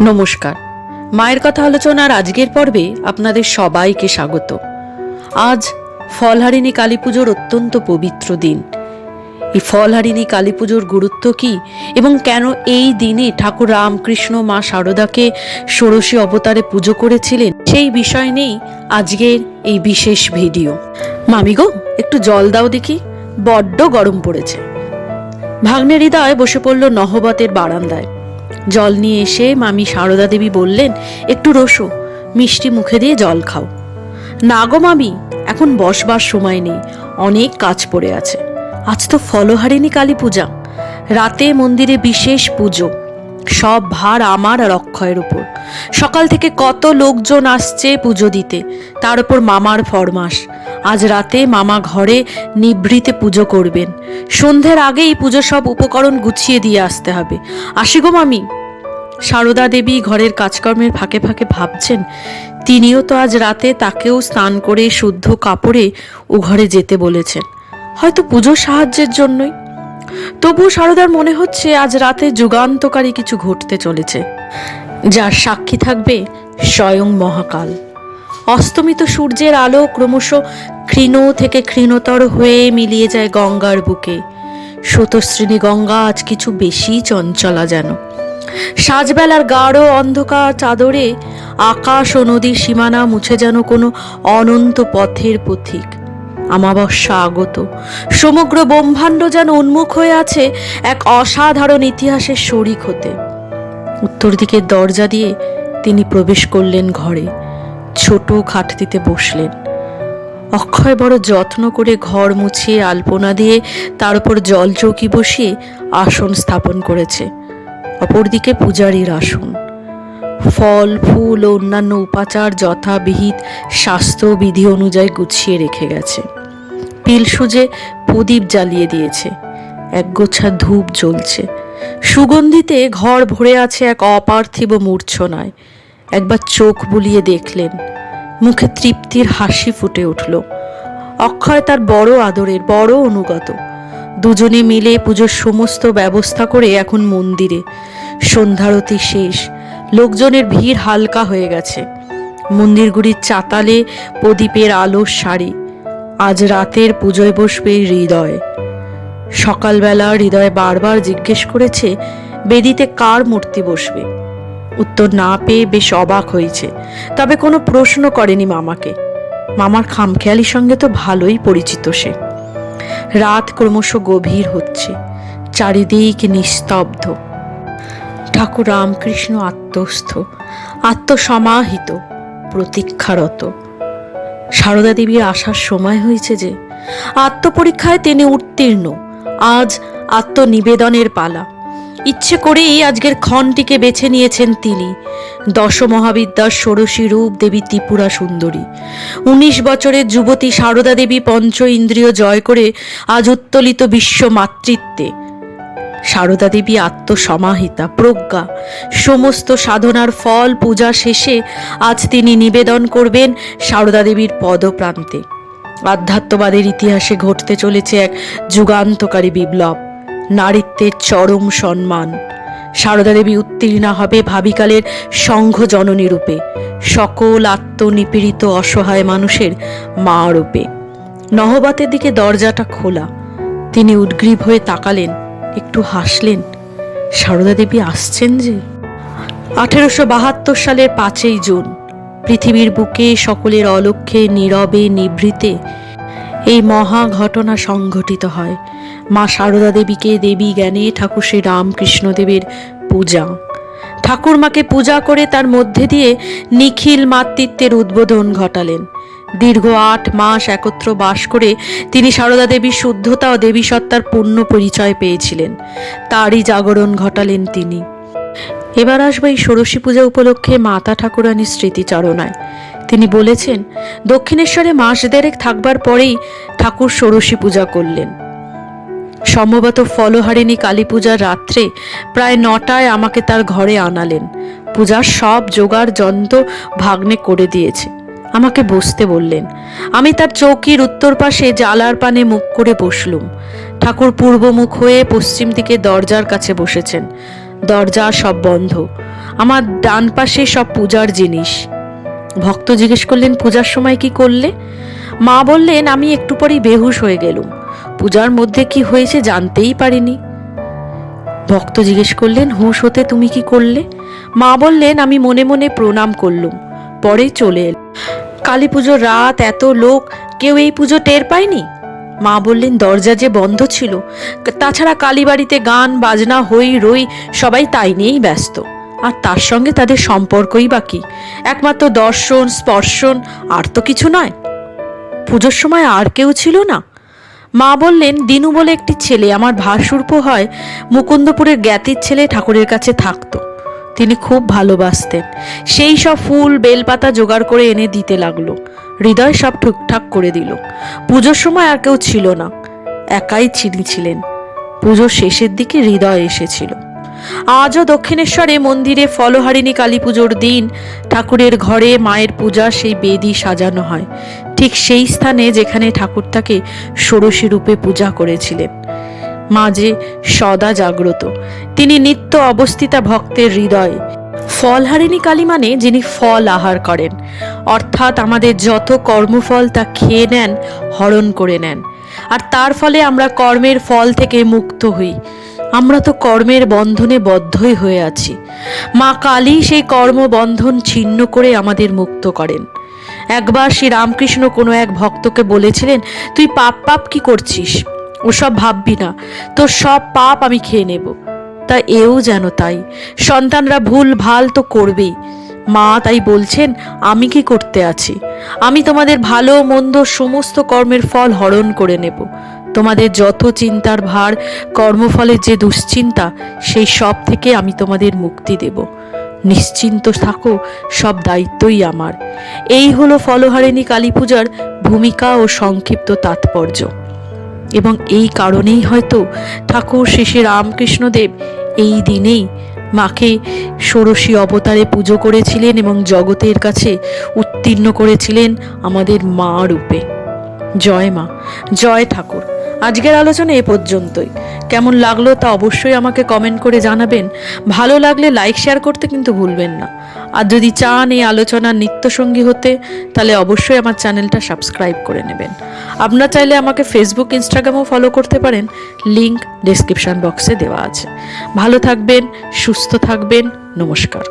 নমস্কার। মায়ের কথা আলোচনার আজকের পর্বে আপনাদের সবাইকে স্বাগত। আজ ফলহারিণী কালী পুজোর অত্যন্ত পবিত্র দিন। এই ফলহারিণী কালী পুজোর গুরুত্ব কি এবং কেন এই দিনে ঠাকুর রামকৃষ্ণ মা শারদাকে ষোড়শী অবতারে পুজো করেছিলেন সেই বিষয় নেই আজকের এই বিশেষ ভিডিও। মামি গো, একটু জল দাও দেখি, বড্ড গরম পড়েছে। ভাগ্নের হৃদয় বসে পড়ল নহবতের বারান্দায়। জল নিয়ে এসে মামি সারদা দেবী বললেন, একটু রসো, মিষ্টি মুখে দিয়ে জল খাও। না গো মামি, এখন বসবার সময় নেই, অনেক কাজ পড়ে আছে। আজ তো ফলহারিণী কালী পূজা। রাতে মন্দিরে বিশেষ পুজো। সব ভার আমার আর অক্ষয়ের উপর। সকাল থেকে কত লোকজন আসছে পুজো দিতে, তার উপর মামার ফরমাস আজ রাতে মামা ঘরে নিভৃতে পুজো করবেন। সন্ধ্যের আগেই পুজো সব উপকরণ গুছিয়ে দিয়ে আসতে হবে। আসি গো মামি। সারদা দেবী ঘরের কাজকর্মের ফাঁকে ফাঁকে ভাবছেন, তিনিও তো আজ রাতে তাকেও স্নান করে শুদ্ধ কাপড়ে ও ঘরে যেতে বলেছেন। হয়তো পুজোর সাহায্যের জন্যই। তবু সারদার মনে হচ্ছে আজ রাতে যুগান্তকারী কিছু ঘটতে চলেছে। যার সাক্ষী থাকবে স্বয়ং মহাকাল। অস্তমিত সূর্যের আলো ক্রমশ ক্ষীণ থেকে ক্ষীণতর হয়ে মিলিয়ে যায় গঙ্গার বুকে। স্রোতশ্রেণী গঙ্গা আজ কিছু বেশি চঞ্চলা যেন। সাজবেলার গাঢ় অন্ধকার চাদরে আকাশ ও নদীর সীমানা মুছে যেন কোনো অনন্ত পথের পথিক। আমাবস্যা আগত। সমগ্র ব্রহ্মাণ্ড যেন উন্মুখ হয়ে আছে এক অসাধারণ ইতিহাসের শরিক হতে। উত্তর দিকের দরজা দিয়ে তিনি প্রবেশ করলেন ঘরে। ছোট খাটতিতে বসলেন। অক্ষয় বড় যত্ন করে ঘর মুছিয়ে আলপনা দিয়ে তার উপর জল চৌকি বসিয়ে আসন স্থাপন করেছে। অপরদিকে পূজারীর আসন। ফল, ফুল ও অন্যান্য উপাচার যথাবিহিত শাস্ত্র বিধি অনুযায়ী গুছিয়ে রেখে গেছে। পিল সুজে প্রদীপ জ্বালিয়ে দিয়েছে। এক একগোছা ধূপ জ্বলছে। সুগন্ধিতে ঘর ভরে আছে এক অপার্থিব মূর্ছনায়। একবার চোখ বুলিয়ে দেখলেন। মুখে তৃপ্তির হাসি ফুটে উঠল। অক্ষয় তার বড় আদরের বড় অনুগত। দুজনে মিলে পুজোর সমস্ত ব্যবস্থা করে এখন মন্দিরে। সন্ধ্যারতি শেষ। লোকজনের ভিড় হালকা হয়ে গেছে। মন্দিরগুলির চাতালে প্রদীপের আলোর শাড়ি আজ রাতের পুজোয় বসবে হৃদয়। সকালবেলা হৃদয় বারবার জিজ্ঞেস করেছে, বেদিতে কার মূর্তি বসবে? উত্তর না পেয়ে বেশ অবাক হয়েছে। তবে কোনো প্রশ্ন করেনি মামাকে। মামার খামখেয়ালির সঙ্গে তো ভালোই পরিচিত সে। রাত ক্রমশ গভীর হচ্ছে, চারিদিক নিস্তব্ধ। ঠাকুর রামকৃষ্ণ আত্মস্থ, আত্মসমাহিত, প্রতীক্ষারত। সারদা দেবীর আসার সময় হয়েছে যে, আত্মপরীক্ষায় তিনি উত্তীর্ণ। আজ আত্মনিবেদনের পালা। ইচ্ছে করেই আজকের ক্ষণটিকে বেছে নিয়েছেন তিনি। দশ মহাবিদ্যার ষোড়শী রূপ দেবী ত্রিপুরা সুন্দরী। উনিশ বছরের যুবতী সারদা দেবী পঞ্চ ইন্দ্রিয় জয় করে আজ উত্তোলিত বিশ্ব মাতৃত্বে। সারদা দেবী আত্মসমাহিতা, প্রজ্ঞা, সমস্ত সাধনার ফল পূজা শেষে আজ তিনি নিবেদন করবেন সারদা দেবীর পদপ্রান্তে। আধ্যাত্মবাদের ইতিহাসে ঘটতে চলেছে এক যুগান্তকারী বিপ্লব। নারীত্বের চরম সম্মান। সারদা দেবী উত্তীর্ণা হবে ভাবিকালের সংঘ জননী রূপে। সকল আত্মনিপীড়িত অসহায় মানুষের মা রূপে। নহবতের দিকে দরজাটা খোলা। তিনি উদ্গ্রীব হয়ে তাকালেন, একটু হাসলেন। সারদা দেবী আসছেন যে? আঠেরোশো বাহাত্তর সালের পাঁচই জুন, পৃথিবীর বুকে সকলের অলক্ষ্যে নীরবে নিভৃতে এই মহা ঘটনা সংঘটিত হয়। মা সারদা দেবীকে দেবী জ্ঞানে ঠাকুর শ্রী রামকৃষ্ণ দেবের পূজা ঠাকুরমাকে পূজা করে তার মধ্যে দিয়ে নিখিল মাতৃত্বের উদ্বোধন ঘটালেন। দীর্ঘ আট মাস একত্র বাস করে তিনি সারদা দেবীর শুদ্ধতা ও দেবী সত্তার পূর্ণ পরিচয় পেয়েছিলেন। তারই জাগরণ ঘটালেন তিনি। এবার আসবে এই ষোড়শী পূজা উপলক্ষে মাতা ঠাকুরানীর স্মৃতিচারণায়। তিনি বলেছেন, দক্ষিণেশ্বরে মাস দেড়েক থাকবার পরেই ঠাকুর ষোড়শী পূজা করলেন। সম্ভবত ফলহারিণী কালী পূজার রাত্রে প্রায় নটায় আমাকে তার ঘরে আনালেন। পূজার সব জোগাড় যন্ত্র ভাগ্নে করে দিয়েছে। আমাকে বসতে বললেন, আমি তার চৌকির উত্তর পাশে জালার পানে মুখ করে বসলুম। ঠাকুর পূর্বমুখ হয়ে পশ্চিম দিকে দরজার কাছে বসেছেন। দরজা সব বন্ধ। আমার ডান পাশে সব পূজার জিনিস। ভক্ত জিজ্ঞেস করলেন, পূজার সময় কি করলে? মা বললেন, আমি একটু পরেই বেহুশ হয়ে গেলুম। পূজার মধ্যে কি হয়েছে জানতেই পারিনি। ভক্ত জিজ্ঞেস করলেন, হুঁশ হতে তুমি কি করলে? মা বললেন, আমি মনে মনে প্রণাম করলুম, পরে চলে এল কালী পুজোর রাত, এত লোক, কেউ এই পুজো টের পায়নি? মা বললেন, দরজা যে বন্ধ ছিল, তাছাড়া কালীবাড়িতে গান, বাজনা, হই রই, সবাই তাই নিয়েই ব্যস্ত। আর তার সঙ্গে তাদের সম্পর্কই বাকি একমাত্র দর্শন, স্পর্শন, আর তো কিছু নয়। পুজোর সময় আর কেউ ছিল না। মা বললেন, দিনু বলে একটি ছেলে আমার ভাসুরপ হয়, মুকুন্দপুরের জ্ঞাতির ছেলে ঠাকুরের কাছে থাকতো। তিনি খুব ভালোবাসতেন। সেই সব ফুল, বেলপাতা জোগাড় করে এনে দিতে লাগল। হৃদয় সব ঠিকঠাক করে দিল। পুজোর সময় আর কেউ ছিল না। একাই চিনি ছিলেন। পুজোর শেষের দিকে হৃদয় এসেছিল। আজও দক্ষিণেশ্বরে মন্দিরে ফলহারিণী কালী পুজোর দিন। ঠাকুরের ঘরে মায়ের পূজা সেই বেদি সাজানো হয়। ঠিক সেই স্থানে যেখানে ঠাকুর তাকে ষোড়শী রূপে পূজা করেছিলেন। মাঝে সদা জাগ্রত। তিনি নিত্য অবস্থিতা ভক্তের হৃদয়ে। ফলহারিণী কালী মানে যিনি ফল আহার করেন। অর্থাৎ আমাদের যত কর্মফল তা খেয়ে নেন, হরণ করে নেন। আর তার ফলে আমরা কর্মের ফল থেকে মুক্ত হই। আমরা তো কর্মের বন্ধনে বদ্ধই হয়ে আছি। মা কালী সেই কর্মবন্ধন ছিন্ন করে আমাদের মুক্ত করেন। একবার শ্রী রামকৃষ্ণ কোনো এক ভক্তকে বলেছিলেন, তুই পাপ পাপ কি করছিস? ওসব ভাববি না, তোর সব পাপ আমি খেয়ে নেব। তা এও যেন তাই। সন্তানরা ভুল ভালো তো করবেই। মা তাই বলছেন, আমি কি করতে আছি? আমি তোমাদের ভালো মন্দ সমস্ত কর্মের ফল হরণ করে নেব। তোমাদের যত চিন্তার ভার কর্মফলের যে দুশ্চিন্তা, সেই সব থেকে আমি তোমাদের মুক্তি দেব। নিশ্চিন্ত থাকো, সব দায়িত্বই আমার। এই হলো ফলহারিণী কালী পূজার ভূমিকা ও সংক্ষিপ্ত তাৎপর্য। এবং এই কারণেই হয়তো ঠাকুর শ্রী রামকৃষ্ণদেব এই দিনেই মাকে ষোড়শী অবতারে পুজো করেছিলেন এবং জগতের কাছে উত্তীর্ণ করেছিলেন আমাদের মা রূপে। জয় মা, জয় ঠাকুর। আজকের আলোচনা এ পর্যন্তই। কেমন লাগল তা অবশ্যই আমাকে কমেন্ট করে জানাবেন। ভালো লাগলে লাইক শেয়ার করতে কিন্তু ভুলবেন না। আর যদি চান এই আলোচনার নিত্যসঙ্গী হতে, তাহলে অবশ্যই আমার চ্যানেলটা সাবস্ক্রাইব করে নেবেন। আপনারা চাইলে আমাকে ফেসবুক ইনস্টাগ্রামও ফলো করতে পারেন। লিংক ডেসক্রিপশন বক্সে দেওয়া আছে। ভালো থাকবেন, সুস্থ থাকবেন। নমস্কার।